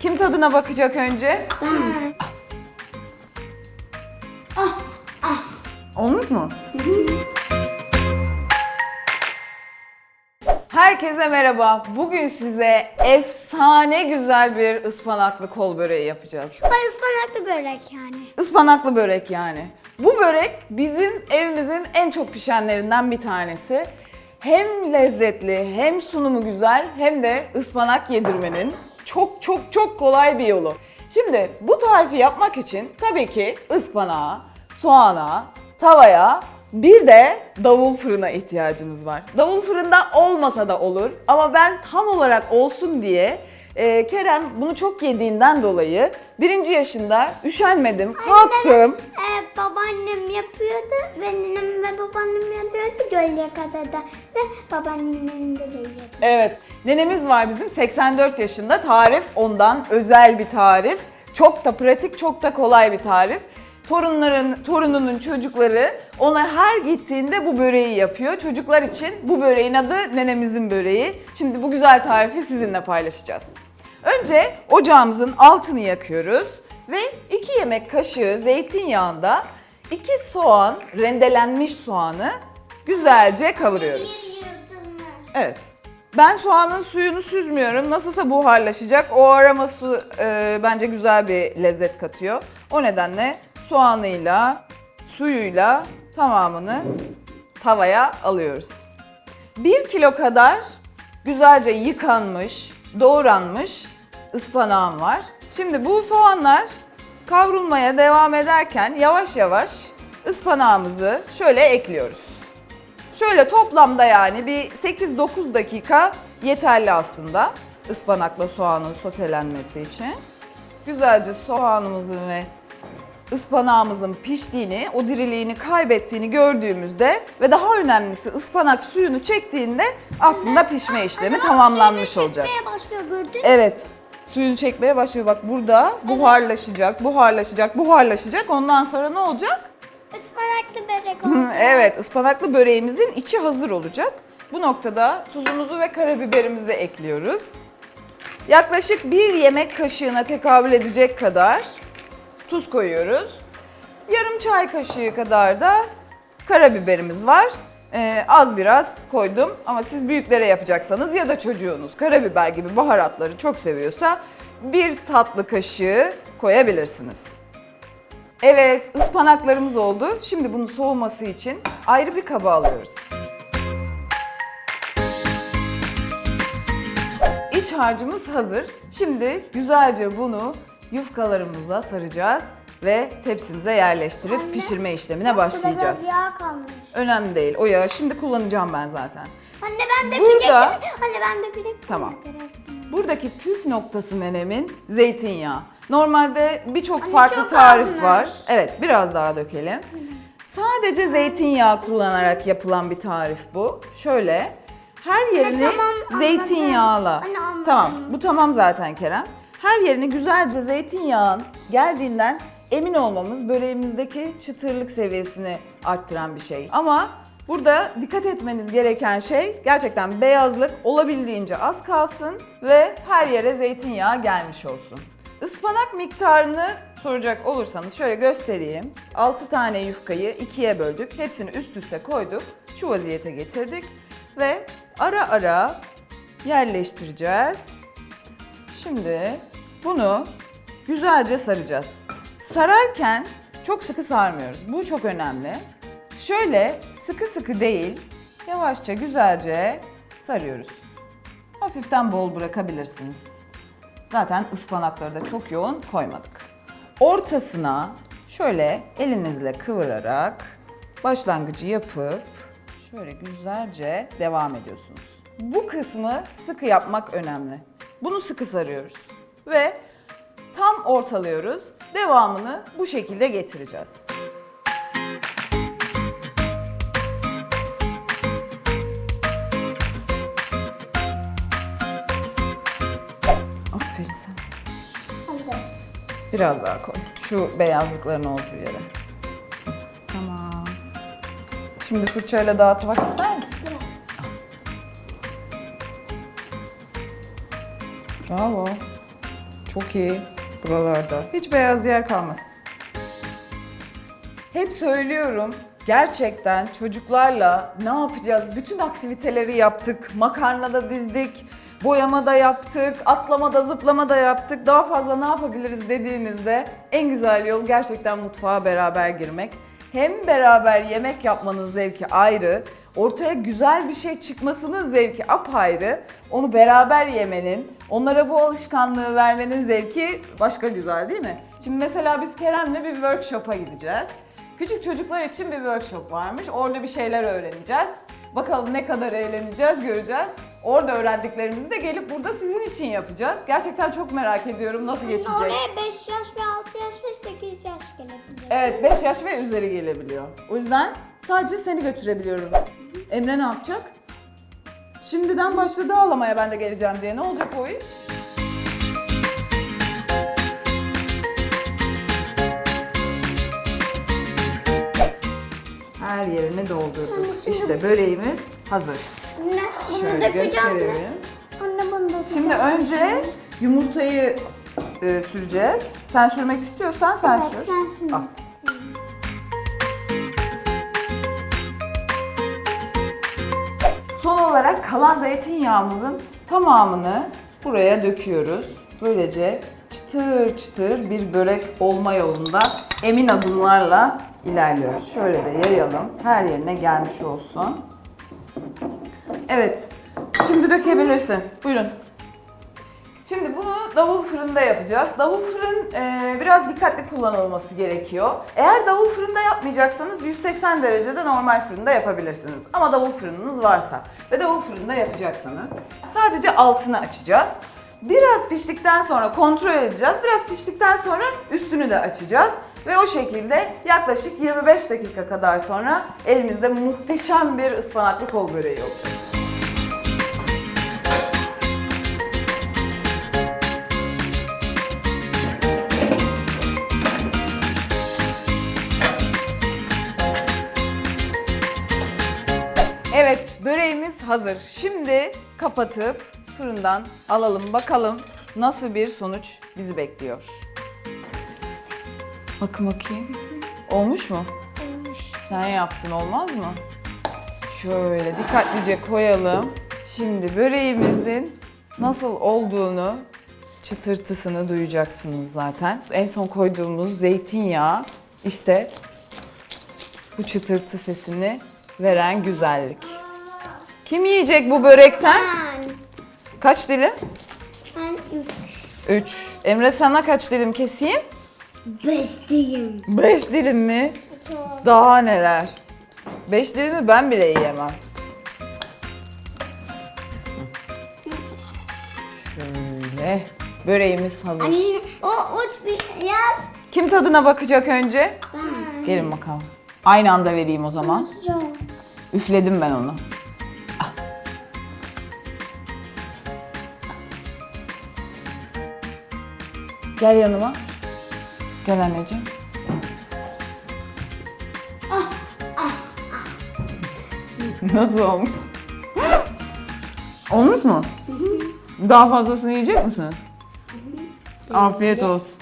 Kim tadına bakacak önce? Olmuş mu? Herkese merhaba. Bugün size efsane güzel bir ıspanaklı kol böreği yapacağız. Ay ıspanaklı börek yani. Ispanaklı börek yani. Bu börek bizim evimizin en çok pişenlerinden bir tanesi. Hem lezzetli, hem sunumu güzel, hem de ıspanak yedirmenin çok çok çok kolay bir yolu. Şimdi bu tarifi yapmak için tabii ki ıspanağa, soğana, tavaya bir de davul fırına ihtiyacınız var. Davul fırında olmasa da olur ama ben tam olarak olsun diye e, Kerem bunu çok yediğinden dolayı birinci yaşında üşenmedim, kalktım. Ee, babaannem yapıyordu ve nenem ve babaannem yapıyordu Gölyakada'da ve babaannemin de yapıyordu. Evet, nenemiz var bizim 84 yaşında. Tarif ondan özel bir tarif. Çok da pratik, çok da kolay bir tarif. Torunların, torununun çocukları ona her gittiğinde bu böreği yapıyor. Çocuklar için bu böreğin adı nenemizin böreği. Şimdi bu güzel tarifi sizinle paylaşacağız. Önce ocağımızın altını yakıyoruz ve 2 yemek kaşığı zeytinyağında 2 soğan, rendelenmiş soğanı güzelce kavuruyoruz. Evet. Ben soğanın suyunu süzmüyorum. Nasılsa buharlaşacak. O aroması e, bence güzel bir lezzet katıyor. O nedenle soğanıyla, suyuyla tamamını tavaya alıyoruz. 1 kilo kadar güzelce yıkanmış, doğranmış ıspanağım var. Şimdi bu soğanlar kavrulmaya devam ederken yavaş yavaş ıspanağımızı şöyle ekliyoruz. Şöyle toplamda yani bir 8-9 dakika yeterli aslında ıspanakla soğanın sotelenmesi için. Güzelce soğanımızın ve ıspanağımızın piştiğini, o diriliğini kaybettiğini gördüğümüzde ve daha önemlisi ıspanak suyunu çektiğinde aslında pişme işlemi tamamlanmış olacak. Başlıyor gördün mü? Evet. Suyunu çekmeye başlıyor. Bak burada buharlaşacak, buharlaşacak, buharlaşacak. Ondan sonra ne olacak? Ispanaklı börek oldu. Evet, ıspanaklı böreğimizin içi hazır olacak. Bu noktada tuzumuzu ve karabiberimizi ekliyoruz. Yaklaşık bir yemek kaşığına tekabül edecek kadar tuz koyuyoruz. Yarım çay kaşığı kadar da karabiberimiz var. Ee, az biraz koydum ama siz büyüklere yapacaksanız ya da çocuğunuz karabiber gibi baharatları çok seviyorsa bir tatlı kaşığı koyabilirsiniz. Evet, ıspanaklarımız oldu. Şimdi bunu soğuması için ayrı bir kaba alıyoruz. İç harcımız hazır. Şimdi güzelce bunu yufkalarımıza saracağız ve tepsimize yerleştirip Anne, pişirme işlemine başlayacağız. Biraz yağ kalmış. Önemli değil. O yağı şimdi kullanacağım ben zaten. Anne ben de Burada- Anne ben de bilek. Tamam. Buradaki püf noktası nenemin zeytinyağı. Normalde birçok Anne, farklı tarif azmış. var. Evet, biraz daha dökelim. Sadece zeytinyağı kullanarak yapılan bir tarif bu. Şöyle her yerini tamam, anladım. zeytinyağla. Anne, anladım. Tamam, bu tamam zaten Kerem. Her yerini güzelce zeytinyağın geldiğinden emin olmamız böreğimizdeki çıtırlık seviyesini arttıran bir şey. Ama burada dikkat etmeniz gereken şey gerçekten beyazlık olabildiğince az kalsın ve her yere zeytinyağı gelmiş olsun. Ispanak miktarını soracak olursanız şöyle göstereyim. 6 tane yufkayı ikiye böldük. Hepsini üst üste koyduk. Şu vaziyete getirdik. Ve ara ara yerleştireceğiz. Şimdi bunu güzelce saracağız. Sararken çok sıkı sarmıyoruz. Bu çok önemli. Şöyle sıkı sıkı değil, yavaşça güzelce sarıyoruz. Hafiften bol bırakabilirsiniz. Zaten ıspanakları da çok yoğun koymadık. Ortasına şöyle elinizle kıvırarak başlangıcı yapıp şöyle güzelce devam ediyorsunuz. Bu kısmı sıkı yapmak önemli. Bunu sıkı sarıyoruz ve tam ortalıyoruz. Devamını bu şekilde getireceğiz. Aferin sana. Biraz daha koy. Şu beyazlıkların olduğu yere. Tamam. Şimdi fırçayla dağıtmak ister misin? Bravo. Çok iyi. Buralarda. Hiç beyaz yer kalmasın. Hep söylüyorum. Gerçekten çocuklarla ne yapacağız? Bütün aktiviteleri yaptık. Makarnada dizdik. Boyamada yaptık, atlamada, zıplamada yaptık. Daha fazla ne yapabiliriz dediğinizde en güzel yol gerçekten mutfağa beraber girmek. Hem beraber yemek yapmanın zevki ayrı, ortaya güzel bir şey çıkmasının zevki apayrı. Onu beraber yemenin, onlara bu alışkanlığı vermenin zevki başka güzel değil mi? Şimdi mesela biz Kerem'le bir workshop'a gideceğiz. Küçük çocuklar için bir workshop varmış. Orada bir şeyler öğreneceğiz. Bakalım ne kadar eğleneceğiz göreceğiz. Orada öğrendiklerimizi de gelip burada sizin için yapacağız. Gerçekten çok merak ediyorum nasıl geçecek. Oraya 5 yaş ve 6 yaş ve 8 yaş gelebilir. Evet 5 yaş ve üzeri gelebiliyor. O yüzden sadece seni götürebiliyorum. Emre ne yapacak? Şimdiden başladı ağlamaya ben de geleceğim diye. Ne olacak o iş? Her yerini doldurduk. İşte böreğimiz hazır. Anne bunu Şöyle dökeceğiz mi? gösterelim. Anne bunu dökeceğiz. Şimdi önce yumurtayı e, süreceğiz. Sen sürmek istiyorsan sen Evet, sür. ben süreyim. Al. Son olarak kalan zeytinyağımızın tamamını buraya döküyoruz. Böylece çıtır çıtır bir börek olma yolunda emin adımlarla ilerliyoruz. Şöyle de yayalım. Her yerine gelmiş olsun. Evet. Şimdi dökebilirsin. Buyurun. Şimdi bunu davul fırında yapacağız. Davul fırın e, biraz dikkatli kullanılması gerekiyor. Eğer davul fırında yapmayacaksanız 180 derecede normal fırında yapabilirsiniz. Ama davul fırınınız varsa ve davul fırında yapacaksanız sadece altını açacağız. Biraz piştikten sonra kontrol edeceğiz. Biraz piştikten sonra üstünü de açacağız. Ve o şekilde yaklaşık 25 dakika kadar sonra elimizde muhteşem bir ıspanaklı kol böreği olacak. Hazır. Şimdi kapatıp fırından alalım bakalım nasıl bir sonuç bizi bekliyor. Bakın bakayım. Olmuş mu? Olmuş. Sen yaptın olmaz mı? Şöyle dikkatlice koyalım. Şimdi böreğimizin nasıl olduğunu çıtırtısını duyacaksınız zaten. En son koyduğumuz zeytinyağı işte bu çıtırtı sesini veren güzellik. Kim yiyecek bu börekten? Ben. Kaç dilim? Ben 3. 3. Emre sana kaç dilim keseyim? 5 diyeyim. 5 dilim mi? Daha neler? 5 dilimi ben bile yiyemem. Şöyle. Böreğimiz hazır. Anne o uç bir yaz. Kim tadına bakacak önce? Ben. Gelin bakalım. Aynı anda vereyim o zaman. Üfledim ben onu. Gel yanıma. Gel anneciğim. Nasıl olmuş? olmuş mu? Daha fazlasını yiyecek misiniz? Afiyet olsun.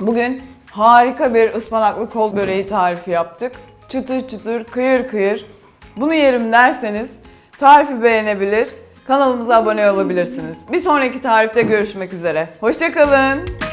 Bugün harika bir ıspanaklı kol böreği tarifi yaptık. Çıtır çıtır, kıyır kıyır. Bunu yerim derseniz tarifi beğenebilir, kanalımıza abone olabilirsiniz. Bir sonraki tarifte görüşmek üzere. Hoşçakalın.